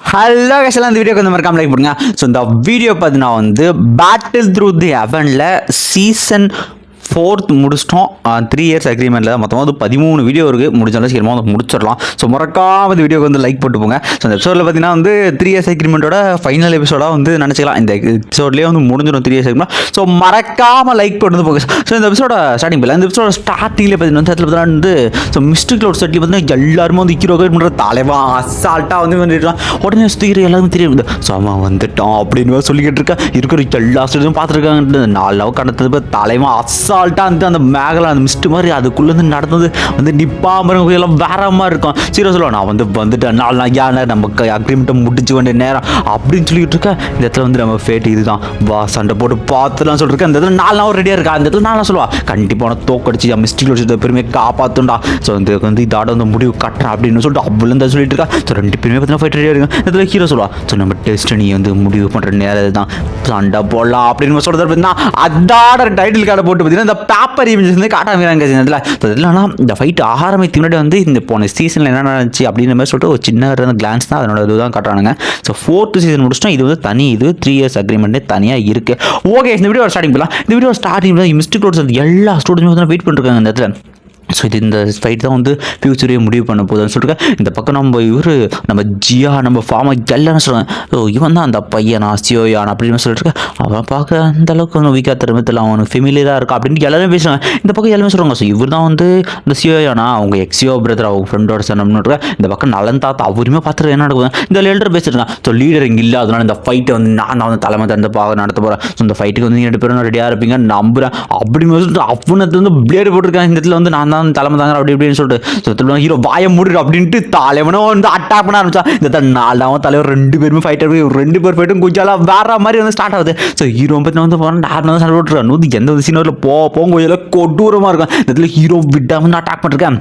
Hello கேஷலாம் அந்த வீடியோக்கு வந்து மறக்காம லைக் பண்ணுங்க ஸோ இந்த வீடியோ பார்த்தீங்கன்னா வந்து பேட்டில் த்ரூ தி ஹெவனில் சீசன் ஃபோர்த் முடிச்சிட்டோம். த்ரீ இயர்ஸ் அக்ரிமெண்ட்டில் மொத்தமாக வந்து பதிமூணு வீடியோ இருக்குது முடிஞ்சாலும் சீக்கிரமாக வந்து முடிச்சிடலாம். ஸோ மறக்காம இந்த வீடியோக்கு வந்து லைக் போட்டு போங்க. ஸோ இந்த எபிசோடில் பார்த்தீங்கன்னா வந்து த்ரீ இயர்ஸ் அக்ரிமெண்ட்டோட ஃபைனல் எபிசோடாக வந்து நினச்சிக்கலாம். இந்த எபிசோட்லேயே வந்து முடிஞ்சிடும் த்ரீ இயர்ஸ் அக்ரிமெண்ட் ஸோ மறக்காம லைக் போட்டு போங்க. ஸோ இந்த எபிசோட ஸ்டார்டிங் பண்ணல இந்த எபிசோட ஸ்டார்டிங்கில் பார்த்தீங்கன்னா வந்து இடத்துல பார்த்தீங்கன்னா வந்து ஸோ மிஸ்டர் லோட் செட்டில் பார்த்தீங்கன்னா எல்லாருமே வந்து ஹீரோ பண்ணுற தலைவா அசால்ட்டாக வந்து வந்துட்டான் உடனே சுற்றிக்கிற எல்லாருமே தெரியும். ஸோ அவன் வந்துட்டான் அப்படின்னு சொல்லிக்கிட்டு இருக்கா இருக்கிற எல்லா ஸ்டேஜும் பார்த்துருக்காங்க நாலு லவ் கடத்தது தலைவன் அசா அசால்ட்டாக வந்து அந்த மேகலை அந்த மிஸ்ட் மாதிரி அதுக்குள்ளேருந்து நடந்தது. வந்து நிப்பாமரம் எல்லாம் வேற மாதிரி இருக்கும். சீரியஸ் சொல்லுவா நான் வந்து வந்துட்டேன். நாலு நாள் யானை நம்ம அக்ரிமெண்ட்டை முடிச்சு வேண்டிய நேரம். அப்படின்னு சொல்லிட்டு இருக்கேன் இந்த இடத்துல வந்து நம்ம ஃபேட் இதுதான். வா சண்டை போட்டு பார்த்துலாம் சொல்லிருக்கேன் இந்த இடத்துல நாலு நாள் ரெடியாக இருக்கா? அந்த இடத்துல நான் சொல்லுவா. கண்டிப்பாக உன தோக்கடிச்சு மிஸ்டேக் வச்சு பெருமையை காப்பாற்றுண்டா ஸோ இந்த வந்து இதோட வந்து முடிவு கட்டுறேன் அப்படின்னு சொல்லிட்டு அவ்வளோ தான் சொல்லிட்டு இருக்கா. ஸோ ரெண்டு பேருமே பார்த்தீங்கன்னா ஃபைட் ரெடியாக இருக்கும் இதில் ஹீரோ சொல்லுவா. ஸோ நம்ம டெஸ்டினி வந்து முடிவு பண்ணுற நேரம் தான் சண்டை போடலாம் அப்படின்னு சொல்கிறது பார்த்தீங்கன்னா அதோட டைட்டில் கார்டை போட்டு பார்த்தீங்கன்னா அந்த பேப்பர் இமேஜஸ் வந்து காட்டாமல் இதில். இல்லைனா இந்த ஃபைட் ஆரம்பித்து முன்னாடி வந்து இந்த போன சீசனில் என்ன நடந்துச்சு அப்படின்ற மாதிரி சொல்லிட்டு ஒரு சின்ன கிளான்ஸ் தான் அதனோட இதுதான் காட்டுறானுங்க. ஸோ ஃபோர்த்து சீசன் முடிச்சிட்டோம். இது வந்து தனி இது த்ரீ இயர்ஸ் அக்ரிமெண்ட்டே தனியாக இருக்குது ஓகே இந்த வீடியோ ஸ்டார்டிங் பண்ணலாம் இந்த வீடியோ ஸ்டார்டிங் மிஸ்டேக் ரோட்ஸ் எல்லா ஸ்டூடெண்ட்ஸும் வந்து வெயிட் பண்ணிருக்காங்க இந்த இடத்துல. ஸோ இது இந்த ஃபைட் தான் வந்து ஃப்யூச்சரே முடிவு பண்ண போகுதுன்னு சொல்லிட்டு இந்த பக்கம் நம்ம இவர் நம்ம ஜியா நம்ம ஃபார்மா எல்லாரும் சொல்லுவாங்க ஸோ இவன் தான் அந்த பையனா சியோயான் அப்படின்னு சொல்லிட்டு அவன் பார்க்க அந்த அளவுக்கு ஒன்றும் வீக்காக திரும்பத்தில் அவனுக்கு ஃபெமிலியராக இருக்கா? அப்படின்னு எல்லாருமே பேசுவாங்க இந்த பக்கம் எல்லாமே சொல்லுவாங்க ஸோ இவர் தான் வந்து இந்த சியோயானா அவங்க எக்ஸியோ பிரதர் அவங்க ஃப்ரெண்டோட இருக்கேன் இந்த பக்கம் நலன் தாத்தா அவருமே பார்த்துட்டு என்ன நடக்குது? இந்த லீடர் பேசிருக்கான் ஸோ லீடர் இங்கே இல்லை. அதனால இந்த ஃபைட்டை வந்து நான் தான் வந்து தலைமை தந்து பார்க்க நடத்த போகிறேன் ஸோ இந்த ஃபைட்டுக்கு வந்து ரெண்டு பேரும் ரெடியாக இருப்பீங்க நம்புறேன். அப்படி சொல்லிட்டு அவனத்து வந்து பிளேடு போட்டிருக்காங்க இந்த இடத்துல வந்து நான் தான் தலைமை தாங்க அப்படி இப்படின்னு சொல்லிட்டு. ஸோ ஹீரோ வாய மூடு அப்படின்ட்டு தலைவனும் வந்து அட்டாக் பண்ண ஆரம்பிச்சா இந்த நாலாவது தலைவர் ரெண்டு பேருமே ஃபைட்டர் ரெண்டு பேர் ஃபைட்டும் கொஞ்சம் வேற மாதிரி வந்து ஸ்டார்ட் ஆகுது. ஸோ ஹீரோ பற்றி வந்து போனால் நார்மலாக தான் சண்டை போட்டுருக்கான் எந்த ஒரு சீனரில் போ போங்க கொஞ்சம் கொடூரமாக இருக்கும். இந்த இடத்துல ஹீரோ விட்டாமல் அட்டாக் பண்ணிருக்கேன்.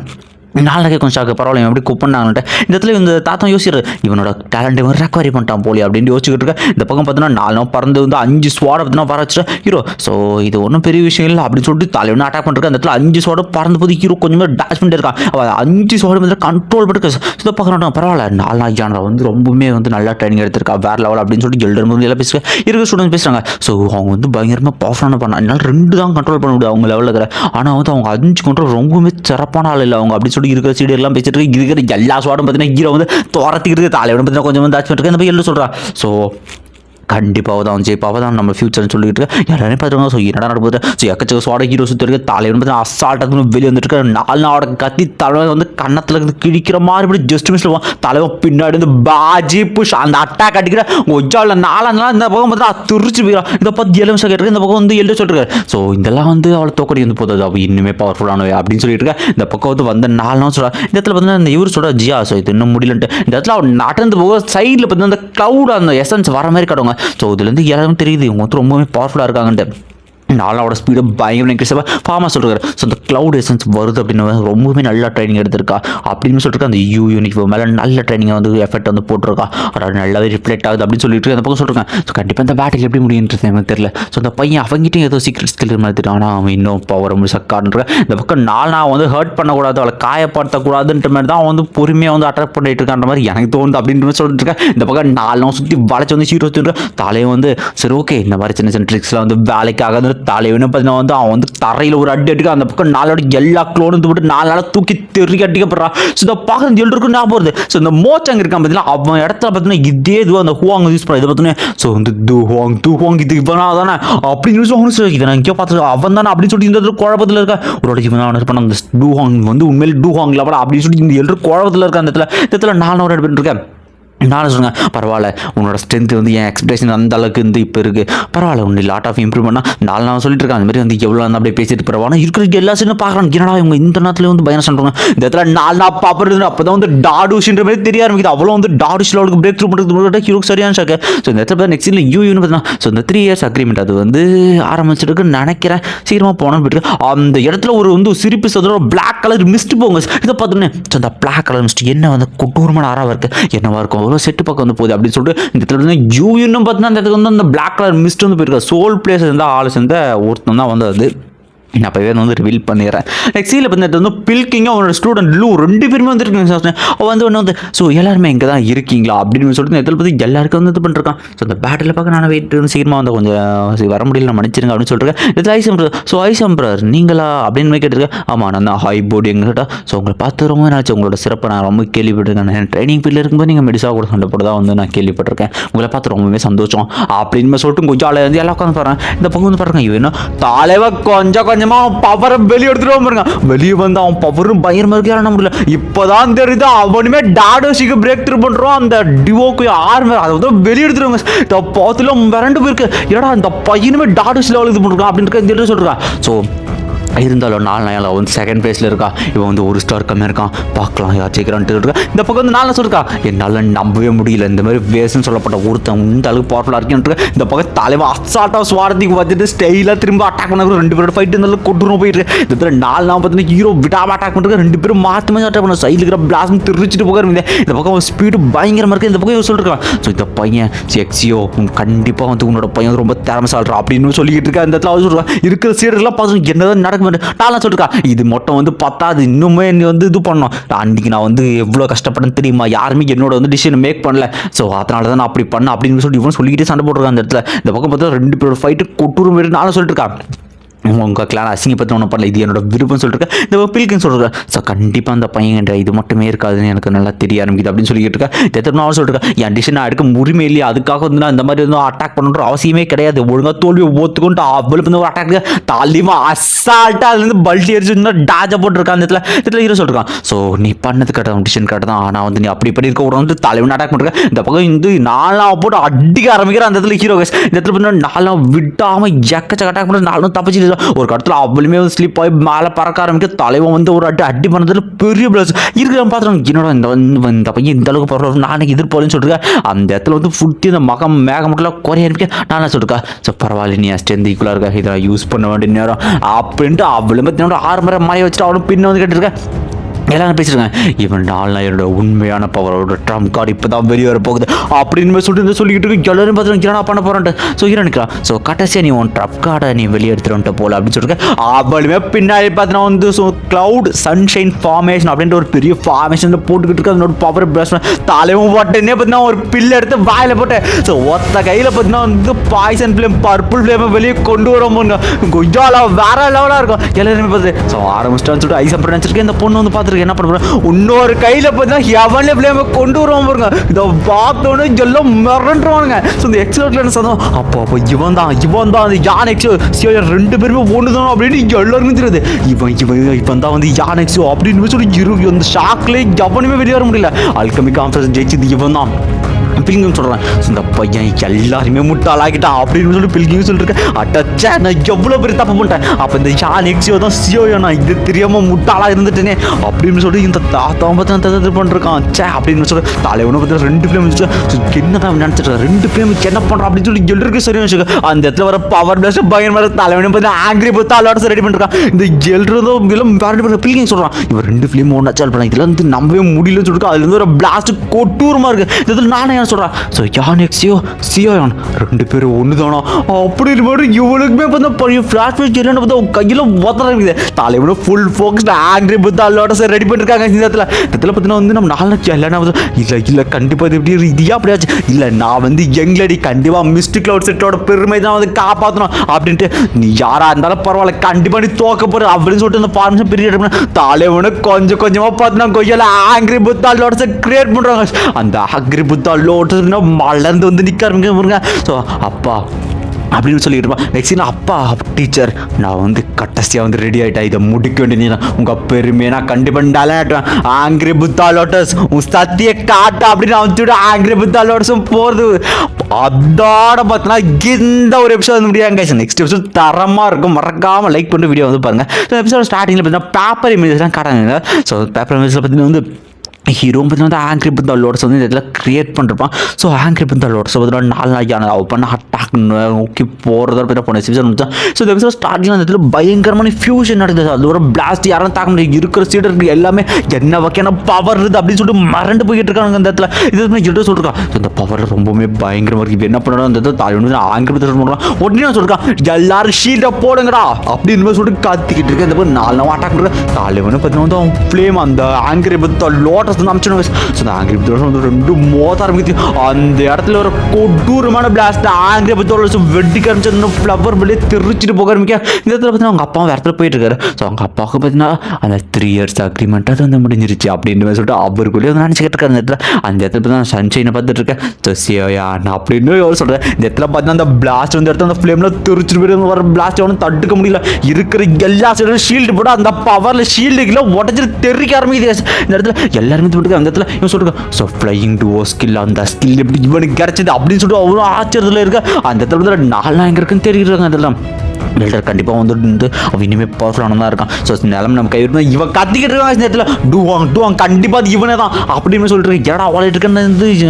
நாளைக்கு கொஞ்சம் ஷாக்கு பரவாயில்ல எப்படி குக் பண்ணாங்கன்ட்டு இந்த இடத்துல இந்த தாத்தா யோசிக்கிறார் இவனோட டேலண்ட் இவன் ரெக்கவரி பண்ணிட்டான் போலி அப்படின்னு யோசிச்சுக்கிட்டு இருக்க. இந்த பக்கம் பார்த்தோன்னா நாலு பறந்து வந்து அஞ்சு ஸ்வாடை பார்த்தீங்கன்னா வர வச்சுட்டு ஹீரோ ஸோ இது ஒன்றும் பெரிய விஷயம் இல்லை அப்படின்னு சொல்லிட்டு தலைவனை அட்டாக் பண்ணிருக்கா அந்த இடத்துல அஞ்சு ஸ்வாடை பறந்து போது ஹீரோ கொஞ்சம் டேஷ் பண்ணிட்டு இருக்கான். அஞ்சு ஸ்வாடு வந்து கண்ட்ரோல் பண்ணிட்டு இதை பார்க்குறான் பரவாயில்ல நாலு நாள் ஜானரா வந்து ரொம்பவுமே வந்து நல்லா ட்ரைனிங் எடுத்திருக்கா வேற லெவல் அப்படின்னு சொல்லிட்டு எல்டர் வந்து எல்லாம் பேசுவேன் இருக்க ஸ்டூடெண்ட்ஸ் பேசுகிறாங்க ஸோ அவங்க வந்து பயங்கரமாக பர்ஃபார்ம் பண்ண என்னால் ரெண்டு தான் கண்ட்ரோல் பண்ண முடியும் அவங்க லெவலில் இருக்கிற. ஆனால் வந்து அவங்க அஞ்சு கண்ட்ரோல் ரொம்பவுமே சிறப்பான ஆள் இல்லை அவங்க அப்படி சொல்லி இருக்கிற சீடு எல்லாம் பேசிட்டு இருக்கு. இருக்கிற எல்லா ஸ்வாடும் பார்த்தீங்கன்னா ஹீரோ வந்து துரத்திக்கிட்டு தலைவன் பார்த்தீங்கன்னா கொஞ்சம் வந்து ஆச்சு பண்ணிருக்கேன் இந்த பையன் சொல்கிறான் ஸோ கண்டிப்பாக தான் ஜெயிப்பாக தான் நம்ம ஃபியூச்சர்னு சொல்லிட்டு இருக்கேன் எல்லாரும் பார்த்துருங்க ஸோ என்னடா நடக்குது ஸோ எக்கச்சக்க சுவாட ஹீரோ சுற்றி இருக்கு தலைவன் பார்த்து அசால்ட்டாக வெளியே வந்துட்டு இருக்க. நாலு நாளோட கத்தி தலைவன் வந்து கன்னத்தில் இருந்து கிழிக்கிற மாதிரி இப்படி ஜஸ்ட் மிஸ் தலைவன் பின்னாடி வந்து பாஜி புஷ் அந்த அட்டாக் அடிக்கிற ஒஜாவில் நாலாம் நாள் இந்த பக்கம் பார்த்து துரிச்சு போயிடும் இதை பார்த்து ஏழு நிமிஷம் கேட்டிருக்கு. இந்த பக்கம் வந்து எழுத சொல்லிருக்காரு ஸோ இதெல்லாம் வந்து அவளை தோக்கடி வந்து போகுது. அவள் இன்னுமே பவர்ஃபுல்லானவே அப்படின்னு சொல்லிட்டு இருக்கா. இந்த பக்கம் வந்து வந்த நாலு நாள் சொல்கிறா இந்த இடத்துல பார்த்தீங்கன்னா இந்த இவர் சொல்கிற ஜியா. ஸோ இது இன்னும் முடியலன்ட்டு. இந்த இடத்துல அவள் நடந்து போக சைடில் பார்த்தீங்கன்னா அந்த க்ளவுட் அந்த எசன்ஸ் வர மாதிரி காட்டுவாங்க. ஸோ இதுலேருந்து எல்லாரும் தெரியுது. இவங்க வந்து ரொம்பவே பவர்ஃபுல்லாக இருக்காங்கன்ட்டு. நாலாவோட ஸ்பீடை பயங்கர இன்க்ரீஸாக ஃபார்மா சொல்கிறாரு ஸோ அந்த க்ளவுட் எசன்ஸ் வருது அப்படின்னு ரொம்பவே நல்லா ட்ரைனிங் எடுத்திருக்கா. அப்படின்னு சொல்லிட்டு அந்த யூ யூனிஃபார்ம் மேலே நல்ல ட்ரைனிங்கை வந்து எஃபெக்ட் வந்து போட்டிருக்கா. அதாவது நல்லாவே ரிஃப்ளெக்ட் ஆகுது அப்படின்னு சொல்லிட்டு அந்த பக்கம் சொல்லிருக்கேன் ஸோ கண்டிப்பாக இந்த பேட்டில் எப்படி முடியுன்றது எனக்கு தெரியல. ஸோ அந்த பையன் அவங்ககிட்ட ஏதோ சீக்ரெட் ஸ்கில் மாதிரி ஆனால் அவன் இன்னும் பவர் சக்கான்ற இந்த பக்கம் நாலு நான் வந்து ஹர்ட் பண்ணக்கூடாது அவளை காயப்படுத்தக்கூடாதுன்ற மாதிரி தான் அவன் வந்து பொறுமையாக வந்து அட்ராக்ட் பண்ணிட்டு இருக்கான்ற மாதிரி எனக்கு தோணுது அப்படின்ற மாதிரி சொல்லிட்டு இருக்கேன் இந்த பக்கம் நாலு நாள் சுற்றி வளைச்சு வந்து ஹீரோ தின்ற தலையை வந்து சரி ஓகே இந்த மாதிரி சின்ன சின்ன ட்ரிக்ஸ்லாம் வந்து வேலைக்காக தலைவனு பார்த்தீங்கன்னா வந்து அவன் வந்து தரையில் ஒரு அடி அடிக்க அந்த பக்கம் நாளோட எல்லா க்ளோனும் போட்டு நாலு நாளாக தூக்கி தெருக்கி அடிக்கப்படுறான் ஸோ இதை பார்க்குறது எல்லோருக்கும் ஞாபகம் வருது. ஸோ இந்த மோச்சங்க இருக்கான் பார்த்தீங்கன்னா அவன் இடத்துல பார்த்தீங்கன்னா இதே இதுவாக அந்த ஹுவாங் யூஸ் பண்ண இதை பார்த்தோன்னே ஸோ வந்து து ஹுவாங் து ஹுவாங் இது இவனா தானே? அப்படின்னு சொல்லி அவனு சொல்லி இதை நான் எங்கேயோ பார்த்து அவன் தானே அப்படின்னு சொல்லி இந்த குழப்பத்தில் இருக்கா ஒரு வாட்டி இவன் அவன் பண்ண அந்த டூ ஹாங் வந்து உண்மையில் டூ ஹாங்ல அப்படின்னு சொல்லி இந்த எல்லோரும் குழப்பத்தில் இருக்க அந்த இடத்துல இந்த இடத்துல நாலு ஒரு இருக்கேன் நானும் சொல்லுங்கள் பரவாயில்ல உன்னோட ஸ்ட்ரென்த்து வந்து என் எக்ஸ்பிரேஷன் அந்த அளவுக்கு வந்து இப்போ இருக்குது பரவாயில்ல உன்னை லாட் ஆஃப் இம்ப்ரூவ்மெண்ட்னா நாலு நான் சொல்லிட்டு இருக்கேன். அந்த மாதிரி வந்து எவ்வளோ வந்து அப்படியே பேசிட்டு பரவாயில்ல இருக்கிற எல்லா சீனும் பார்க்குறாங்க என்னடா இவங்க இந்த நேரத்தில் வந்து பயணம் சொல்கிறாங்க இந்த இடத்துல நாலு நாள் பாப்புறது அப்போ தான் வந்து டாடூஷின்ற மாதிரி தெரிய ஆரம்பிக்குது. அவ்வளோ வந்து டாடூஷில் அவளுக்கு பிரேக் த்ரூ பண்ணுறது ஹீரோக்கு சரியான ஷாக்கு ஸோ இந்த இடத்துல நெக்ஸ்ட் இல்லை யூ யூன்னு பார்த்தீங்கன்னா ஸோ இந்த த்ரீ இயர்ஸ் அக்ரிமெண்ட் அது வந்து ஆரம்பிச்சிருக்கு நினைக்கிறேன். சீக்கிரமாக போனோம் போயிட்டு அந்த இடத்துல ஒரு வந்து சிரிப்பு சதுரம் பிளாக் கலர் மிஸ்ட் போங்க. இதை பார்த்தோன்னே ஸோ அந்த பிளாக் கலர் மிஸ்ட் என்ன வந்து கொடூரமான ஆறாக இருக்குது என்னவாக இருக்கும்? அவ்வளோ செட்டு பக்கம் வந்து போகுது அப்படின்னு சொல்லிட்டு இந்த இடத்துல வந்து யூன்னு பார்த்தீங்கன்னா அந்த இடத்துக்கு வந்து அந்த பிளாக் கலர் மிஸ்ட் வந்து போயிருக்கா. சோல் பிளேஸ் இருந்தால் ஆள் சேர்ந்த ஒருத்தன் தான் வந்து அது. நான் அப்போவே வந்து ரிவீல் பண்ணிடுறேன். நெக்ஸ்ட் சீல வந்து வந்து பில்கிங்கும் அவனோட ஸ்டூடெண்ட் லூ ரெண்டு பேருமே வந்துருக்காங்க சார். அவன் வந்து ஒன்று வந்து ஸோ எல்லாருமே இங்கே தான் இருக்கீங்களா? அப்படின்னு சொல்லிட்டு இந்த பற்றி எல்லாருக்கும் வந்து இது பண்ணிருக்கான். ஸோ அந்த பேட்டில் பார்க்க நான் வெயிட் சீக்கிரமாக வந்து கொஞ்சம் சரி, வர முடியல மன்னிச்சிருங்க அப்படின்னு சொல்லிட்டு இது ice Amber so ice Amber நீங்களா? அப்படின்னு கேட்டிருக்கேன். ஆமாம் நான் தான் ஹை போர்டு எங்கே கேட்டால் ஸோ உங்களை பார்த்து ரொம்ப நாச்சு உங்களோட சிறப்பை நான் ரொம்ப கேள்விப்பட்டிருக்கேன். நான் ட்ரைனிங் பீரியட் இருக்கும்போது நீங்கள் மெடிசா கூட சண்டை போட தான் வந்து நான் கேள்விப்பட்டிருக்கேன். உங்களை பார்த்து ரொம்பவே சந்தோஷம். அப்படின்னு சொல்லிட்டு கொஞ்சம் ஆளை வந்து எல்லாம் உட்காந்து பாருங்க. இந்த பக்கம் வந்து பாருங்க இவன் என்ன கொஞ்சம் கொஞ்சம் கொஞ்சமாக பவரை வெளியே எடுத்துட்டு பாருங்க. வெளியே வந்து அவன் பவரும் பயங்கரமாக இருக்கு யாரும் முடியல. இப்போதான் தெரியுது அவனுமே டாடோஷிக்கு பிரேக் த்ரூ பண்ணுறான் அந்த டிவோக்கு ஆர்மி அதை வந்து வெளியே எடுத்துருவாங்க இந்த பாத்துல விரண்டு போயிருக்கு. ஏடா இந்த பையனுமே டாடோஷ் லெவல் இது பண்ணுறான் அப்படின்னு இந்த சொல்கிறான் ஸோ இருந்தாலும் நாலு நாள் வந்து செகண்ட் பிளேஸில் இருக்கா? இவன் வந்து ஒரு ஸ்டார் கம்மியாக இருக்கான். பார்க்கலாம் யார் ஜெயிக்கிறான்ட்டு இருக்கா இந்த பக்கம் வந்து நாலு சொல்லிருக்கா என்னால் நம்பவே முடியல. இந்த மாதிரி வேஸ்ன்னு சொல்லப்பட்ட ஒருத்தன் இந்த அளவுக்கு பவர்ஃபுல்லாக இருக்கேன்ட்டு இந்த பக்கம் தலைவன் அசால்ட்டாக சுவாரத்துக்கு பார்த்துட்டு ஸ்டைலாக திரும்ப அட்டாக் பண்ண ரெண்டு பேரும் ஃபைட் இருந்தாலும் கொட்டுரும் போயிட்டு இந்த நாலு நாள் பார்த்தீங்கன்னா ஹீரோ விடாம அட்டாக் பண்ணுறது ரெண்டு பேரும் மாற்றி மாதிரி அட்டாக் பண்ண சைடில் இருக்கிற பிளாஸ்ம் திருச்சிட்டு போகிற இந்த பக்கம் ஸ்பீடு பயங்கரமாக இருக்குது இந்த பக்கம் இவன் சொல்லிருக்கான் ஸோ இந்த பையன் எக்ஸியோ கண்டிப்பாக வந்து உன்னோட பையன் வந்து ரொம்ப திறமைசால்றா அப்படின்னு சொல்லிக்கிட்டு இருக்கா இந்த இடத்துல அவர் சொல்கிறான் இருக்கிற சீடெல்லாம் பார்த்து என்னதான் நடக்கும் மாட்டேன் நான் சொல்லிருக்கா இது மட்டும் வந்து பத்தாது இன்னுமே நீ வந்து இது பண்ணணும். அன்றைக்கி நான் வந்து எவ்வளோ கஷ்டப்பட்டேன்னு தெரியுமா? யாருமே என்னோட வந்து டிசிஷன் மேக் பண்ணல. ஸோ அதனால தான் நான் அப்படி பண்ணேன் அப்படின்னு சொல்லி இவன் சொல்லிக்கிட்டே சண்டை போட்டுருக்கான் அந்த இடத்துல. இந்த பக்கம் பார்த்தா ரெண்டு பேரோட ஃபைட்டு கொட்டூரும் நானும் சொல்லிட்டு இருக்கா உங்கள் கிளான் அசிங்கப்பட்டு ஒன்றும் பண்ணல இது என்னோட விருப்பம் சொல்லிருக்கேன் இந்த பில்கின்னு சொல்கிறேன் ஸோ கண்டிப்பாக அந்த பையன்ன்ற இது மட்டுமே இருக்காதுன்னு எனக்கு நல்லா தெரிய ஆரம்பிக்குது அப்படின்னு சொல்லிட்டு இருக்கேன். எத்தனை நாள் என் டிஷன் நான் எடுக்க உரிமை இல்லையா. அதுக்காக வந்து நான் இந்த மாதிரி வந்து அட்டாக் பண்ணுற அவசியமே கிடையாது. ஒழுங்காக தோல்வி ஒத்துக்கொண்டு அவ்வளோ வந்து ஒரு அட்டாக் தாலிமா அசால்ட்டாக அதுலேருந்து பல்ட்டி அடிச்சு டாஜா போட்டிருக்கான் அந்த இடத்துல. இடத்துல ஹீரோ சொல்லிருக்கான் ஸோ நீ பண்ணது கரெக்டாக டிஷன் கரெக்ட் தான். ஆனால் வந்து நீ அப்படி பண்ணியிருக்க கூட வந்து தலைவன் அட்டாக் பண்ணுறேன் இந்த பக்கம் வந்து நாலாம் போட்டு அடிக்க ஆரம்பிக்கிற அந்த இடத்துல ஹீரோ இந்த இடத்துல பார்த்தீங்கன்னா நாலாம் விட்டாமல் எக்கச்சக்க அட்டாக் பண்ணுறது நாலும் தப்பிச்சு ஒரு கடத்தில் அவளுமே ஸ்லிப் ஆகி மேலே பறக்க ஆரம்பிக்க தலைவன் வந்து ஒரு அடி அடி பண்ணதில் பெரிய பிளஸ் இருக்கிற பார்த்துருவாங்க என்னோட இந்த வந்து இந்த பையன் இந்த அளவுக்கு பரவாயில்ல நானே எதிர்ப்போலன்னு சொல்லிருக்கேன் அந்த இடத்துல வந்து ஃபுட்டி அந்த மகம் மேகம் மட்டும் குறைய ஆரம்பிக்க நானே சொல்லிருக்கேன் ஸோ பரவாயில்ல நீ ஸ்ட்ரென்த் ஈக்குவலாக இருக்கா இதெல்லாம் யூஸ் பண்ண வேண்டிய நேரம் அப்படின்ட்டு அவளுமே தன்னோட ஆறு மரம் மறைய வச்சுட்டு அவளும் பின்ன வந்து கேட்டிருக்கேன் எல்லாரும் பேசிருக்காங்க இவன் நாலாயிரோட உண்மையான பவரோட ட்ரம் கார்டு இப்போ தான் வெளியே வர போகுது அப்படின்னு சொல்லிட்டு இருந்து சொல்லிக்கிட்டு இருக்கு. எல்லாரும் பார்த்து என்னடா பண்ண போறான்ட்டு. ஸோ ஹீரோ ஸோ கடைசியாக நீ உன் ட்ரப் கார்டை நீ வெளியே எடுத்துட்டு வந்துட்டு போல அப்படின்னு சொல்லிட்டு அவளுமே பின்னாடி பார்த்தீங்கன்னா வந்து ஸோ க்ளவுட் சன்ஷைன் ஃபார்மேஷன் அப்படின்ற ஒரு பெரிய ஃபார்மேஷன் போட்டுக்கிட்டு இருக்கு. அதனோட பவர் பிரஸ் தலைவும் போட்டேன்னே பார்த்தீங்கன்னா ஒரு பில்லு எடுத்து வாயில் போட்டேன். ஸோ ஒத்த கையில் பார்த்தீங்கன்னா வந்து பாய்சன் ஃப்ளேம் பர்பிள் ஃப்ளேமை வெளியே கொண்டு வர முடியும் கொய்யால வேற லெவலாக இருக்கும். எல்லாருமே பார்த்து ஸோ ஆரம்பிச்சிட்டான்னு சொல்லிட்டு ஐஸ் அப்படி நினச்சிருக்கேன். இந்த பொண்ணு வந்து பார்த்துருக்கு என்ன பண்ண போகிறேன் இன்னொரு கையில் பார்த்தீங்கன்னா எவன்ல ஃப்ளேமை கொண்டு வருவான் பாருங்க. இதை பார்த்தோன்னு எல்லாம் மிரண்டுருவானுங்க ஸோ இந்த எக்ஸலோட்ல என்ன சதம் அப்போ அப்போ இவன் தான் இவன் தான் அந்த யான் எக்ஸோ சியோ ரெண்டு பேருமே ஒன்று தான் அப்படின்னு எல்லாருக்கும் தெரியுது. இவன் இவன் இவன் தான் வந்து யான் எக்ஸோ அப்படின்னு சொல்லி இரு அந்த ஷாக்லேயே எவனுமே வெளியே வர முடியல. அல்கமி கான்ஃபரன்ஸ் ஜெயிச்சது இவன் தான் பில்கிங் சொல்கிறேன் இந்த பையன் எல்லாருமே முட்டாளாகிட்டான் அப்படின்னு சொல்லி பில்கிங் சொல்லியிருக்கேன் அட்டச்சே நான் எவ்வளோ பெரிய தப்பு பண்ணிட்டேன். அப்போ இந்த யான் எக்ஸியோ தான் சியோ நான் இது தெரியாமல் முட்டாளாக இருந்துட்டேனே அப்படின்னு சொல்லி இந்த தாத்தாவை பற்றி நான் இது பண்ணிருக்கான். சே அப்படின்னு சொல்லி தலைவனை பற்றி ரெண்டு ஃபிலிம் என்ன தான் நினச்சிட்டு ரெண்டு ஃபிலிம் என்ன பண்ணுறான் அப்படின்னு சொல்லி எல்லாருக்கும் சரி வச்சுக்கோ அந்த இடத்துல வர பவர் பிளஸ் பயன் வர தலைவனை பார்த்து ஆங்கிரி பற்றி அலாட்ஸ் ரெடி பண்ணிருக்கான். இந்த எழுறதும் எல்லாம் வேறு பண்ண பில்கிங் சொல்கிறான் இவன் ரெண்டு ஃபிலிம் ஒன்றா சால் பண்ணான் இதெல்லாம் வந்து நம்பவே முடியலன்னு சொல்லிட்டு அதுலேருந்து ஒரு பிளாஸ்ட் கொட்டூரமாக இருக்குது இதில் நானே சொல்கிறா ஸோ யான் எக்ஸியோ சியோ யான்? ரெண்டு பேரும் ஒன்று தானா அப்படி மாதிரி இவனுக்குமே பார்த்தா பழைய ஃப்ளாஷ்பேக் என்னென்னு பார்த்தா கையில் ஒத்தர இருக்குது. தலைவனு ஃபுல் ஃபோக்கஸ்ட் ஆங்கிரி புத்தா அல்லோட சார் ரெடி பண்ணிருக்காங்க இந்த இடத்துல. இடத்துல பார்த்தீங்கன்னா வந்து நம்ம நாலு இல்லைன்னா இல்லை இல்லை கண்டிப்பாக இது எப்படி இதையா அப்படியாச்சு இல்லை நான் வந்து எங்களடி கண்டிப்பாக மிஸ்டிக் கிளவுட் செட்டோட பெருமை தான் வந்து காப்பாற்றணும் அப்படின்ட்டு நீ யாராக இருந்தாலும் பரவாயில்ல கண்டிப்பாக நீ தோக்க போகிற அப்படின்னு சொல்லிட்டு அந்த ஃபார்மேஷன் பீரியட் தலைவனு கொஞ்சம் கொஞ்சமாக பார்த்தோம்னா கொய்யால ஆங்கிரி புத்தா லோட்டஸை கிரியேட் பண்ணுறாங்க அந்த ஆங்கிரி புத்தா லோட்டஸ் மலர்ந்து வந்து நிற்க ஆரம்பிக்க ஸோ அப்பா அப்படின்னு சொல்லிட்டு இருப்பான். நெக்ஸ்ட் அப்பா டீச்சர் நான் வந்து கட்டசியாக வந்து ரெடி ஆகிட்டேன் இதை முடிக்க வேண்டிய உங்கள் பெருமையை நான் கண்டிப்பாக டேலண்ட்டுவேன் ஆங்கிரி புத்தா லோட்டஸ் உன் சத்திய காட்ட அப்படின்னு அவன் ஆங்கிரி புத்தா லோட்டஸும் போகிறது அதோட பார்த்தோன்னா இந்த ஒரு எபிசோட் வந்து முடியாது நெக்ஸ்ட் எபிசோட் தரமாக இருக்கும். மறக்காமல் லைக் பண்ணிட்டு வீடியோ வந்து பாருங்கள் ஸோ எபிசோட் ஸ்டார்டிங்கில் பார்த்தீங்கன்னா பேப்பர் இமேஜஸ்லாம் காட்டாங்க. ஸோ பேப்பர் இமேஜில் பார்த்தீங்கன்னா வந்து ஹீரோ பார்த்தீங்கன்னா வந்து ஆங்கிரி பந்த லோட்ஸ் வந்து இந்த இடத்துல கிரியேட் பண்ணிருப்பான். ஸோ ஆங்கிரி பந்த லோட்ஸ் பார்த்தீங்கன்னா நாலு நாளைக்கான அவள் பண்ண அட்டாக் நோக்கி போகிறதா பற்றி போன எபிசோட் முடிச்சா ஸோ இந்த எபிசோட் ஸ்டார்டிங் அந்த இடத்துல பயங்கரமான ஃபியூஷன் நடக்குது. அது ஒரு பிளாஸ்ட் யாரும் தாக்க முடியாது. இருக்கிற சீடர் எல்லாமே என்ன வகையான பவர் இருக்குது அப்படின்னு சொல்லிட்டு மறந்து போயிட்டு இருக்காங்க அந்த இடத்துல. இது வந்து சொல்லிருக்கான் ஸோ இந்த பவர் ரொம்பவுமே பயங்கரமாக இருக்குது என்ன பண்ணணும்? அந்த இடத்துல தாய் வந்து ஆங்கிரி பந்த உடனே நான் சொல்லிருக்கான் எல்லாரும் ஷீல்டை போடுங்கடா அப்படின்னு சொல்லிட்டு கத்திக்கிட்டு இருக்கேன். இந்த மாதிரி நாலு நாள் அட்டாக் பண்ணுறேன். தலைவனு பார்த்தீங்கன்னா வந்து அவன் ஃப்ளேம் அந்த ஆங்கிரி பத்த லோட்டஸ் அடுத்து அமைச்சிடும் ஸோ அந்த ஆங்கிரி பத்த வந்து ரெண்டு மோத ஆரம்பிக்குது அந்த இடத்துல ஒரு கொடூரமான பிளாஸ்ட் ஆங்கிரி பத்தோட வெட்டி காமிச்சு அந்த ஃப்ளவர் வெளியே தெரிச்சிட்டு போக ஆரம்பிக்க இந்த இடத்துல பார்த்தீங்கன்னா அவங்க அப்பா வேறு இடத்துல போயிட்டு இருக்காரு ஸோ அவங்க அப்பாவுக்கு பார்த்தீங்கன்னா அந்த த்ரீ இயர்ஸ் அக்ரிமெண்ட் அது வந்து முடிஞ்சிருச்சு அப்படின்னு சொல்லிட்டு அவருக்குள்ளேயே வந்து நினச்சிக்கிட்டு இருக்காரு அந்த இடத்துல அந்த இடத்துல பார்த்தா சன்ஷைனை பார்த்துட்டு இருக்கேன் ஸோ சியோயா நான் அப்படின்னு எவ்வளோ சொல்கிறேன் இந்த இடத்துல பார்த்தீங்கன்னா அந்த பிளாஸ்ட் வந்து இடத்துல அந்த ஃப்ளேமில் தெரிச்சிட்டு போயிட்டு வர பிளாஸ்ட் ஒன்றும் தடுக்க முடியல இருக்கிற எல்லா சைடும் ஷீல்டு போட்டு அந்த பவரில் ஷீல்டுக்குள்ள உடச்சிட்டு தெரிக்க ஆரம்பிக்குது இந்த இடத்துல எல்லாருமே போட்டு அந்த இடத்துல இவன் சொல்லிருக்கான் ஸோ ஃப்ளையிங் டுவோ ஸ்கில் அந்த ஸ்கில் எப்படி இவனுக்கு கிடைச்சது அப்படின்னு சொல்லிட்டு அவ்வளோ ஆச்சரியத்தில் இருக்க அந்த இடத்துல நாலாம் எங்கே இருக்குன்னு தெரியுறாங்க அதெல்லாம் பில்டர் கண்டிப்பாக வந்துட்டு இருந்து அவன் இனிமேல் பவர்ஃபுல்லான தான் இருக்கான். ஸோ நிலம நம்ம கை இவன் கத்திக்கிட்டு இருக்கான் இந்த இடத்துல டூவாங் டூவாங் கண்டிப்பாக அது இவனே தான் அப்படின்னு சொல்லிட்டு இருக்கு. ஏடா அவளை இருக்குன்னு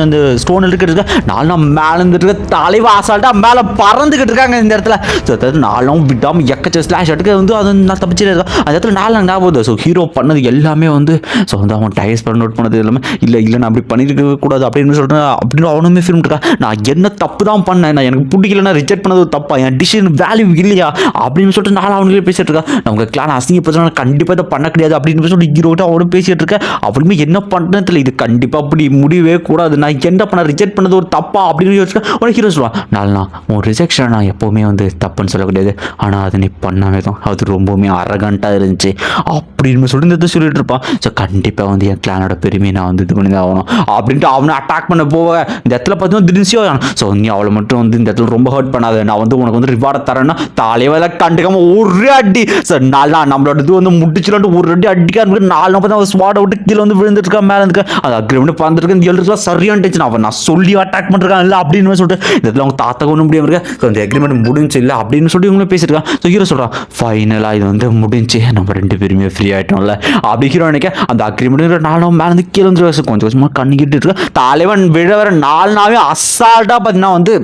அந்த ஸ்டோன் இருக்கிறது நாலு நாள் மேலே இருந்துட்டு இருக்க தலைவா அசால்ட்டாக மேலே பறந்துக்கிட்டு இருக்காங்க இந்த இடத்துல ஸோ அதாவது நாலும் விடாமல் எக்கச்ச ஸ்லாஷ் எடுக்க வந்து அது நான் தப்பிச்சிட்டு இருக்கேன். அந்த இடத்துல நாலு ஞாபகம் வருது. ஸோ ஹீரோ பண்ணது எல்லாமே வந்து ஸோ வந்து அவன் டயர்ஸ் பண்ண நோட் பண்ணது எல்லாமே இல்லை இல்லை நான் அப்படி பண்ணியிருக்க கூடாது அப்படின்னு சொல்லிட்டு அப்படின்னு அவனுமே ஃபிலிம் இருக்கா நான் என்ன தப்பு தான் பண்ணேன்? நான் எனக்கு பிடிக்கலன்னா ரிஜெக்ட் பண்ணது தப்பா? என் டிசிஷன் வேல்யூ இல்லை இல்லையா? அப்படின்னு சொல்லிட்டு நான் அவனுக்கு பேசிட்டு இருக்கா நம்ம கிளான் அசிங்கப்படுத்தினா கண்டிப்பாக இதை பண்ண கிடையாது அப்படின்னு சொல்லிட்டு ஹீரோட்ட அவனும் பேசிட்டு இருக்கேன். அவனுமே என்ன பண்ணுறேன்னு தெரியல. இது கண்டிப்பாக அப்படி முடியவே கூடாது. நான் என்ன பண்ண? ரிஜெக்ட் பண்ணது ஒரு தப்பா? அப்படின்னு யோசிச்சுக்கேன் உனக்கு ஹீரோ சொல்லுவான் நாலா உன் ரிஜெக்ஷன் நான் எப்போவுமே வந்து தப்புன்னு சொல்ல கிடையாது. ஆனால் அதை நீ பண்ணாமே தான் அது ரொம்பவுமே அரகண்ட்டாக இருந்துச்சு. அப்படின்னு சொல்லிட்டு இந்த இதை சொல்லிட்டு இருப்பான். ஸோ கண்டிப்பாக வந்து என் கிளானோட பெருமையை நான் வந்து இது பண்ணி தான் ஆகணும். அப்படின்ட்டு அவனை அட்டாக் பண்ண போக இந்த இடத்துல பார்த்தீங்கன்னா திருச்சியோ ஸோ நீ அவளை மட்டும் வந்து இந்த இடத்துல ரொம்ப ஹர்ட் பண்ணாத. நான் வந்து உனக்கு வந்து ரிவார்டை தரேன்னா தலைவல கண்டுக்காம ஒரு அடி சார் நாலா நம்மளோட இது வந்து முடிச்சுலான்ட்டு ஒரு அடி அடிக்க நாலு நாள் தான் ஸ்வாட் விட்டு கீழே வந்து விழுந்துருக்கா மேலே இருக்கு அது அக்ரிமெண்ட் பறந்துருக்கேன் எழுதுலாம் சரியான டென்ஷன் அவன் நான் சொல்லி அட்டாக் பண்ணிருக்கான் இல்லை அப்படின்னு சொல்லிட்டு இதில் அவங்க தாத்தா ஒன்றும் முடியாமல் இருக்கு ஸோ அந்த அக்ரிமெண்ட் முடிஞ்சு இல்லை அப்படின்னு சொல்லி இவங்களும் பேசியிருக்கான் ஸோ ஹீரோ சொல்கிறான் ஃபைனலாக இது வந்து முடிஞ்சு நம்ம ரெண்டு பேருமே ஃப்ரீ ஆகிட்டோம்ல அப்படி ஹீரோ நினைக்க அந்த அக்ரிமெண்ட் நாலு நாள் மேலே இருந்து கீழே வந்து கொஞ்சம் கொஞ்சமாக கண்ணிக்கிட்டு இருக்க தலைவன் விழ வர நாலு நாவே அசால்ட்டாக பார்த்தீங்கன்னா வந்து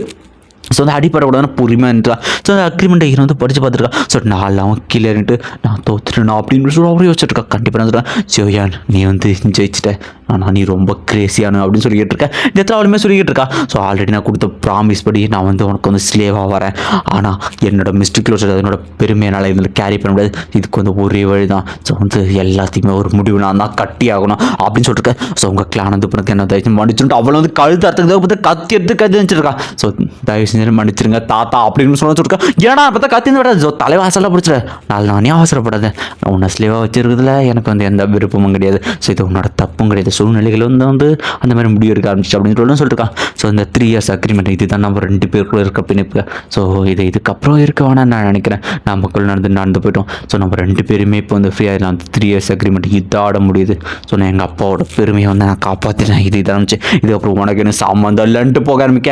ஸோ வந்து அடிப்படக்கூடாதுன்னு பொறுமையாக ஸோ அந்த அக்ரிமெண்ட் ஹீரோ வந்து படித்து பார்த்துருக்கான் ஸோ நான் அவன் கீழே இருந்துட்டு நான் தோத்துட்டேன் அப்படின்னு சொல்லி அவரே யோசிச்சிருக்கா கண்டிப்பாக நான் ஜோயான் நீ வந்து ஜெயிச்சிட்ட. ஆனால் நீ ரொம்ப கிரேசியான அப்படின்னு சொல்லிக்கிட்டு இருக்கேன் இந்த அவளுமே சொல்லிக்கிட்டு இருக்கா? ஸோ ஆல்ரெடி நான் கொடுத்த ப்ராமிஸ் படி நான் வந்து உனக்கு வந்து ஸ்லேவாக வரேன். ஆனால் என்னோட மிஸ்டேக்கில் வச்சு என்னோட பெருமையினால் இதில் கேரி பண்ண முடியாது. இதுக்கு வந்து ஒரே வழி தான் ஸோ வந்து எல்லாத்தையுமே ஒரு முடிவு நான் தான் கட்டி ஆகணும் அப்படின்னு சொல்லிட்டு ஸோ உங்கள் கிளான் வந்து பிறகு என்ன தயவு மன்னிச்சுட்டு அவளை வந்து கழுத்து அறுத்துக்கு பார்த்து கத்தி எடுத்து கத்தி வச்சிருக்கா. ஸோ தயவு செஞ்சு மன்னிச்சிருங்க தாத்தா அப்படின்னு சொல்ல சொல்லிருக்கா ஏன்னா பார்த்தா கத்தி விடாது. ஸோ தலைவாசலாக பிடிச்சிட நாலு நானே நான் உன்னை ஸ்லேவாக வச்சிருக்கிறதுல எனக்கு வந்து எந்த விருப்பமும் கிடையாது. ஸோ இது உன்னோட தப்பும் கிடையாது. சூழ்நிலைகள் வந்து வந்து அந்த மாதிரி முடிவு எடுக்க ஆரம்பிச்சு அப்படின்னு சொல்லி சொல்லிருக்கான் ஸோ இந்த த்ரீ இயர்ஸ் அக்ரிமெண்ட் இது தான் நம்ம ரெண்டு பேருக்குள்ள இருக்க பிணைப்பு. ஸோ இது இதுக்கப்புறம் இருக்க வேணாம் நான் நினைக்கிறேன். நமக்குள்ள நடந்து நடந்து போயிட்டோம். ஸோ நம்ம ரெண்டு பேருமே இப்போ வந்து ஃப்ரீ ஆகிடலாம் அந்த த்ரீ இயர்ஸ் அக்ரிமெண்ட் இதாட முடியுது. ஸோ நான் எங்கள் அப்பாவோட பெருமையை வந்து நான் காப்பாற்றினேன் இது இதாக இருந்துச்சு இதுக்கப்புறம் உனக்கு என்ன சம்மந்தம் இல்லைன்ட்டு போக ஆரம்பிக்க.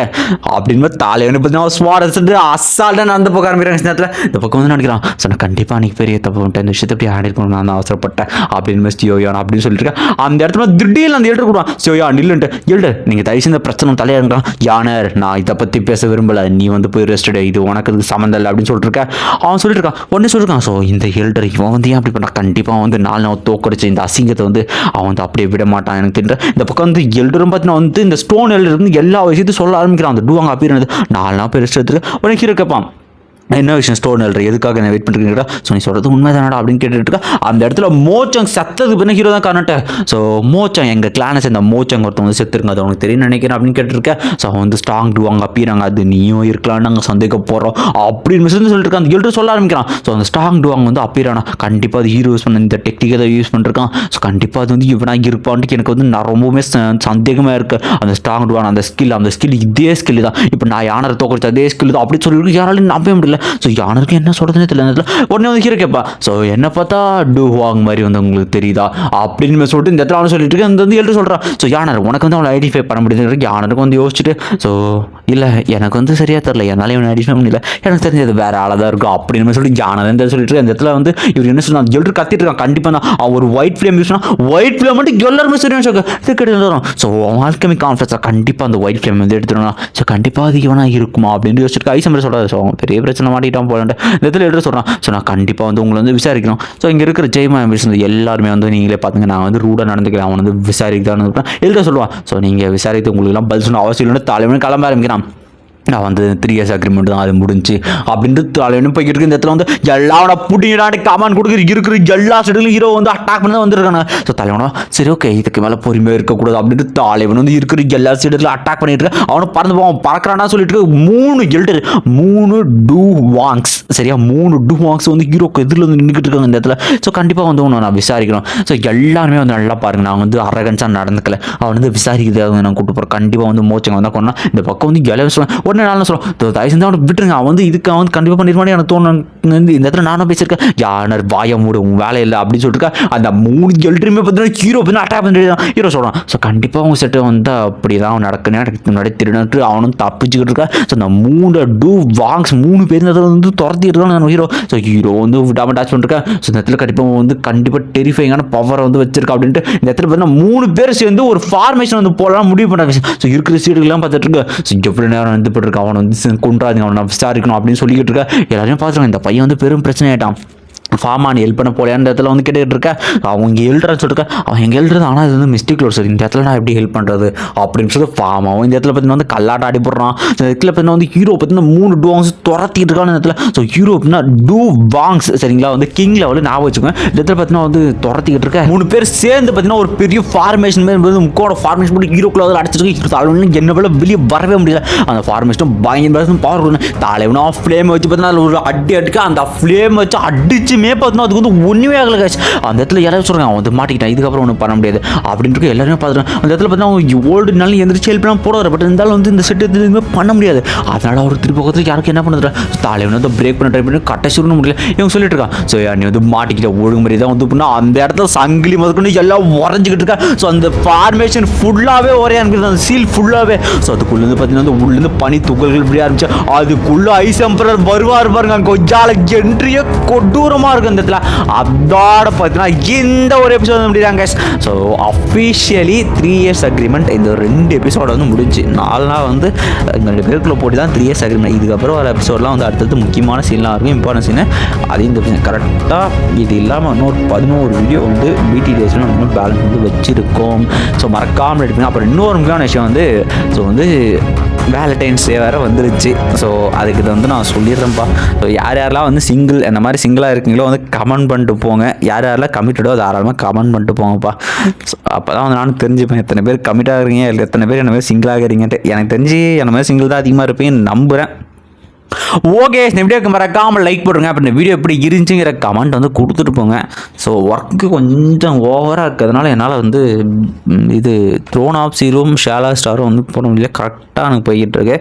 அப்படின்னு தலைவனு பார்த்தீங்கன்னா ஸ்வாட் அசால்ட்டாக நடந்து போக ஆரம்பிக்கிறேன் இந்த நேரத்தில். இந்த பக்கம் வந்து நினைக்கிறான் ஸோ நான் கண்டிப்பாக அன்றைக்கி பெரிய தப்பு பண்ணிட்டேன். இந்த விஷயத்தை எப்படி ஹேண்டில் பண்ணணும் நான் அவசரப்பட்டேன் அப்படின்னு மிஸ் யோயான் அப்படின்னு சொல்லிட்டு இருக்கேன் அந்த இடத்துல திடீர்னு அந்த எழுட்டு கூடுவான் சியோயா நில்லுன்ட்டு. எழுடு நீங்கள் தயவு செஞ்ச பிரச்சனை தலையாருங்கிறான் யானர் நான் இதை பற்றி பேச விரும்பலை. நீ வந்து போய் ரெஸ்டடு இது உனக்கு இதுக்கு சம்மந்தம் இல்லை அப்படின்னு சொல்லிட்டு இருக்கேன் அவன் சொல்லிட்டு இருக்கான் உடனே சொல்லியிருக்கான் ஸோ இந்த எல்டர் இவன் வந்து ஏன் அப்படி பண்ணான் கண்டிப்பாக வந்து நாலு நாள் தோக்கடிச்சு இந்த அசிங்கத்தை வந்து அவன் வந்து அப்படியே விட மாட்டான் எனக்கு தெரிஞ்ச. இந்த பக்கம் வந்து எல்டரும் பார்த்தீங்கன்னா வந்து இந்த ஸ்டோன் எல்டர் வந்து எல்லா விஷயத்தையும் சொல்ல ஆரம்பிக்கிறான். அந்த டூவாங்க அப்படி நாலு நாள் பேர் ரெஸ்ட் எடுத்துட்டு உடனே கேட்பான் என்ன விஷயம் ஸ்டோன் எழுற எதுக்காக நான் வெயிட் பண்ணுறீங்கடா ஸோ நீ சொல்கிறது உண்மை தானடா அப்படின்னு கேட்டுட்டு அந்த இடத்துல மோச்சங் செத்தது பின்ன ஹீரோ தான் காரணட்ட ஸோ மோச்சங் எங்கள் கிளானை சேர்ந்த மோச்சங் ஒருத்தவங்க வந்து செத்துருங்க அது அவனுக்கு தெரியும் நினைக்கிறேன் அப்படின்னு கேட்டிருக்கேன் ஸோ அவன் வந்து ஸ்ட்ராங் டுவாங்க அப்பீராங்க அது நீயும் இருக்கலாம்னு நாங்கள் சந்தேக போகிறோம் அப்படின்னு மிஸ் சொல்லிட்டு இருக்கான் அந்த எழுத்து சொல்ல ஆரம்பிக்கிறான். ஸோ அந்த ஸ்ட்ராங் டுவாங்க வந்து அப்பீரானா கண்டிப்பாக அது ஹீரோ யூஸ் பண்ண இந்த டெக்னிக்கை தான் யூஸ் பண்ணிருக்கான். ஸோ கண்டிப்பாக அது வந்து இவனாக இருப்பான்ட்டு எனக்கு வந்து நான் ரொம்பவுமே ச- சந்தேகமாக இருக்கு. அந்த ஸ்ட்ராங் டுவான் அந்த ஸ்கில் அந்த ஸ்கில் இதே ஸ்கில் தான். இப்போ நான் யானை தோக்கடிச்ச அதே ஸ்கில் தான். அப்படி சொல்லியிருக்கு யாராலையும் நம்பவே முடியல. ஸோ யானருக்கு என்ன சொல்கிறதுனே தெரியல. உடனே வந்து ஹீரோ கேட்பா ஸோ என்ன பார்த்தா டூ வாங் மாதிரி வந்து உங்களுக்கு தெரியுதா? அப்படின்னு சொல்லிட்டு இந்த இடத்துல அவனை சொல்லிட்டு இருக்கு அந்த வந்து எழுதி சொல்கிறான் ஸோ யானர் உனக்கு வந்து அவனை ஐடென்டிஃபை பண்ண முடியுது யானருக்கு வந்து யோசிச்சுட்டு ஸோ இல்லை எனக்கு வந்து சரியாக தெரில என்னால் இவனை ஐடென்டிஃபை பண்ணல எனக்கு தெரிஞ்சது வேற ஆளாக தான் இருக்கும். அப்படின்னு சொல்லிட்டு யானர் வந்து சொல்லிட்டு இருக்கு. அந்த இடத்துல வந்து இவர் என்ன சொன்னா எழுத்து கத்திட்டு இருக்கான். கண்டிப்பாக தான். அவன் ஒரு ஒயிட் ஃப்ளேம் யூஸ் பண்ணால் ஒயிட் ஃப்ளேம் மட்டும் எல்லாருமே சரியான ஷோக்கு இது கிடையாது வரும். ஸோ ஆல்கமி கான்ஃபரன்ஸாக கண்டிப்பாக அந்த ஒயிட் ஃப்ளேம் வந்து எடுத்துடணும் ஸோ கண்டிப்பாக அது இவனாக இருக்குமா? அப்படின்னு யோசிச்சுட்டு ஐசம்பர் சொல்கிறாரு ஸோ அவங்க பெரிய பிரச்சனை. மாட்டிட்டோம் போலன்ட்டு இந்த இடத்துல எடுத்து சொல்கிறான் ஸோ நான் கண்டிப்பாக வந்து உங்களை வந்து விசாரிக்கணும். ஸோ இங்கே இருக்கிற ஜெய்மா வந்து எல்லாருமே வந்து நீங்களே பார்த்துங்க நான் வந்து ரூடாக நடந்துக்கிறேன். அவன் வந்து விசாரிக்கிறான்னு எழுத சொல்லுவான். ஸோ நீங்கள் விசாரித்து உங்களுக்குலாம் பதில் சொன்ன அவசியம் இல்லைன்னு தலைவன் கிளம்ப ஆரம்பிக்கிறான். நான் வந்து த்ரீ இயர்ஸ் அக்ரிமெண்ட் தான் அது முடிஞ்சு. அப்படின்ட்டு தலைவனும் போய்கிட்டு இருக்கு இந்த இடத்துல வந்து எல்லாவோட புட்டிங்கடாடி கமான் கொடுக்குற இருக்கிற எல்லா சைடுலையும் ஹீரோ வந்து அட்டாக் பண்ணி தான் வந்திருக்காங்க ஸோ தலைவனா சரி ஓகே இதுக்கு மேலே பொறுமையாக இருக்கக்கூடாது அப்படின்ட்டு தலைவன் வந்து இருக்கிற எல்லா சைடுல அட்டாக் பண்ணிட்டு இருக்கு அவனை பறந்து போவான். பறக்கிறானா சொல்லிட்டு மூணு எல்டர் மூணு டூ வாங்ஸ் சரியா? மூணு டூ வாங்ஸ் வந்து ஹீரோக்கு எதிரில் வந்து நின்றுக்கிட்டு இருக்காங்க இந்த இடத்துல. ஸோ கண்டிப்பாக வந்து ஒன்று நான் விசாரிக்கிறோம். ஸோ எல்லாருமே வந்து நல்லா பாருங்க நான் வந்து அரகன்ஸாக நடந்துக்கல. அவன் வந்து விசாரிக்கிறதுக்காக நான் கூப்பிட்டு போகிறேன் கண்டிப்பாக வந்து மோச்சங்க வந்தால் கொண்டா இந்த பக்கம் வந்து இலவ உடனே நான் சொல்லுவோம் தயவு செஞ்சு அவனை விட்டுருங்க. அவன் வந்து இதுக்கு அவன் வந்து கண்டிப்பாக பண்ணிருமாடி எனக்கு தோணும். இந்த இடத்துல நானும் பேசியிருக்கேன். யானர் வாய மூடு உன் வேலை இல்லை அப்படின்னு சொல்லிட்டு அந்த மூணு எல்ட்ரியுமே பார்த்தீங்கன்னா ஹீரோ அட்டாக் பண்ணிட்டு ஹீரோ சொல்கிறான் ஸோ கண்டிப்பாக அவங்க செட்டு வந்து அப்படி தான் நடக்குன்னு எனக்கு முன்னாடி திருநட்டு அவனும் தப்பிச்சுக்கிட்டு இருக்கா. ஸோ அந்த மூணு டூ வாங்ஸ் மூணு பேர் இந்த இடத்துல வந்து துரத்திட்டு இருக்கான் ஹீரோ ஸோ ஹீரோ வந்து விடாம அட்டாச் பண்ணிருக்கேன் ஸோ இந்த இடத்துல கண்டிப்பாக வந்து கண்டிப்பாக டெரிஃபைங்கான பவரை வந்து வச்சிருக்கா அப்படின்ட்டு இந்த இடத்துல பார்த்தீங்கன்னா மூணு பேர் சேர்ந்து ஒரு ஃபார்மேஷன் வந்து போடலாம் முடிவு பண்ணுறாங்க ஸோ இருக்கிற சீடுகள்லாம் பார்த்துட்டு இருக்கு. ஸோ எவ்வளோ நேரம் வந்து போட்டுருக்க அவனை வந்து கொண்டாதுங்க அவனை விசாரிக்கணும் அப்படின்னு சொல்லிக்கிட்டு இருக்கா. எல்லாரையும் பார்த்துருக்காங்க இந்த பையன் வந்து பெரும் பிரச்சனை ஆயிட்டான் ஃபார்மான் ஹெல்ப் பண்ண போலையான்ற இடத்துல வந்து கேட்டுக்கிட்டு இருக்க அவங்க எழுதுறான்னு சொல்லிட்டு அவன் எங்கே எழுதுறது ஆனால் இது வந்து மிஸ்டேக் சார் இந்த இடத்துல நான் எப்படி ஹெல்ப் பண்ணுறது அப்படின்னு சொல்லி ஃபார்மாவும் இந்த இடத்துல பார்த்தீங்கன்னா வந்து கல்லாட்ட அடிபடுறான் இந்த இடத்துல பார்த்தீங்கன்னா வந்து ஹீரோ பார்த்தீங்கன்னா மூணு டூவாங்ஸ் துரத்திட்டு இருக்கான இடத்துல. ஸோ ஹீரோ அப்படின்னா டூ வாங்ஸ் சரிங்களா? வந்து கிங் லெவலில் ஞாபகம் வச்சுக்கோங்க. இந்த இடத்துல பார்த்தீங்கன்னா வந்து துரத்திக்கிட்டு இருக்க மூணு பேர் சேர்ந்து பார்த்தீங்கன்னா ஒரு பெரிய ஃபார்மேஷன் மாதிரி வந்து முக்கோட ஃபார்மேஷன் போட்டு ஹீரோக்குள்ள வந்து அடிச்சிருக்கு தலைவன் என்ன போல வெளியே வரவே முடியல. அந்த ஃபார்மேஷனும் பயங்கர பவர் தலைவனா ஃப்ளேம் வச்சு பார்த்தீங்கன்னா அதில் ஒரு அடி அடிக்க அந்த ஃப்ளேம் வச்சு அடிச்சு மே பார்த்தீங்கன்னா அதுக்கு வந்து ஒன்றுமே ஆகலை காய்ச்சி அந்த இடத்துல யாராவது சொல்கிறாங்க அவன் வந்து மாட்டிக்கிட்டான் இதுக்கப்புறம் ஒன்றும் பண்ண முடியாது. அப்படின்ட்டு எல்லாருமே பார்த்துட்டு அந்த இடத்துல பார்த்தீங்கன்னா ஓல்டு நாள் எந்திரிச்சு ஹெல்ப்லாம் பண்ண போடுவார். பட் இருந்தாலும் வந்து இந்த செட்டு எதுவுமே பண்ண முடியாது. அதனால் அவர் திருப்பி பக்கத்தில் யாருக்கும் என்ன பண்ணுறது தலைவன் வந்து பிரேக் பண்ண ட்ரை பண்ணி கட்ட சுருன்னு முடியல. இவங்க சொல்லிட்டு இருக்கான் ஸோ நீ வந்து மாட்டிக்கிட்ட ஒழுங்குமுறை தான் வந்து பண்ணால் அந்த இடத்துல சங்கிலி முதற்கொண்டு எல்லாம் உறைஞ்சிக்கிட்டு இருக்கா. ஸோ அந்த ஃபார்மேஷன் ஃபுல்லாகவே ஒரே அனுப்பிடுது அந்த சீல் ஃபுல்லாகவே ஸோ அதுக்குள்ளேருந்து பார்த்தீங்கன்னா அந்த உள்ளேருந்து பனி துகள்கள் இப்படி ஆரம்பிச்சு அதுக்குள்ளே ஐஸ் எம்பரர் வருவார் பாருங்க கொஞ்சால என்ட்ரியே கொடூரமாக பயங்கரமாக இருக்கும் இந்த இடத்துல. அதோட பார்த்தீங்கன்னா இந்த ஒரு episode முடியாங்க so officially three years agreement இந்த ரெண்டு எபிசோட வந்து முடிஞ்சு. நாலு நாள் வந்து இந்த ரெண்டு பேருக்குள்ள போட்டு தான் த்ரீ இயர்ஸ் அக்ரிமெண்ட் இதுக்கப்புறம் வர எபிசோட்லாம் வந்து அடுத்தது முக்கியமான சீன்லாம் இருக்கும் இம்பார்ட்டன் சீனு அதையும் இந்த கரெக்டாக இது இல்லாமல் இன்னொரு பதினோரு வீடியோ வந்து பிடி டேஸில் நம்ம பேலன்ஸ் வந்து வச்சுருக்கோம். ஸோ மறக்காமல் எடுப்பீங்க அப்புறம் இன்னொரு முக்கியமான விஷயம் வந்து ஸோ வந்து வேலண்டைன்ஸ் டே வேறு வந்துருச்சு. ஸோ அதுக்கு இது வந்து நான் சொல்லிடுறேன்ப்பா. ஸோ யார் யாரெல்லாம் வந்து சிங்கிள் அந்த மாதிரி சிங்கிளாக இருக்கீங்களோ வந்து கமெண்ட் பண்ணிட்டு போங்க. யார் யாரெல்லாம் கமிட்டடோ தாராளமாக கமெண்ட் பண்ணிட்டு போங்கப்பா. ஸோ அப்போ தான் வந்து நானும் தெரிஞ்சுப்பேன் எத்தனை பேர் கமிட்டாக இருக்கீங்க இல்லை எத்தனை பேர் என்ன மாதிரி சிங்கிளாக இருக்கீங்கன்ட்டு எனக்கு தெரிஞ்சு என்ன மாதிரி சிங்கிள் தான் அதிகமாக இருப்பேன் நம்புகிறேன் ஓகே இந்த வீடியோக்கு மறக்காமல் லைக் போடுங்க. அப்போ இந்த வீடியோ எப்படி இருந்துச்சுங்கிற கமெண்ட் வந்து கொடுத்துட்டு போங்க. ஸோ ஒர்க்கு கொஞ்சம் ஓவராக இருக்கிறதுனால என்னால் வந்து இது த்ரோன் ஆஃப் சீரும் ஷேலா ஸ்டாரும் வந்து போட முடியல. கரெக்டாக எனக்கு போய்கிட்டு இருக்கு.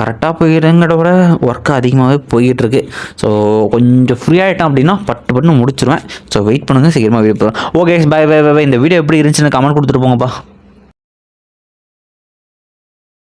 கரெக்டாக போயிடுங்கிறத விட ஒர்க்கு அதிகமாகவே போய்கிட்டுருக்கு ஸோ கொஞ்சம் ஃப்ரீ ஆகிட்டேன் அப்படின்னா பட்டு பட்டு முடிச்சிருவேன். ஸோ வெயிட் பண்ணுங்கள் சீக்கிரமாக வீடியோ போகிறேன் ஓகே பை பை பை இந்த வீடியோ எப்படி இருந்துச்சுன்னு கமெண்ட் கொடுத்துட்டு போங்கப்பா.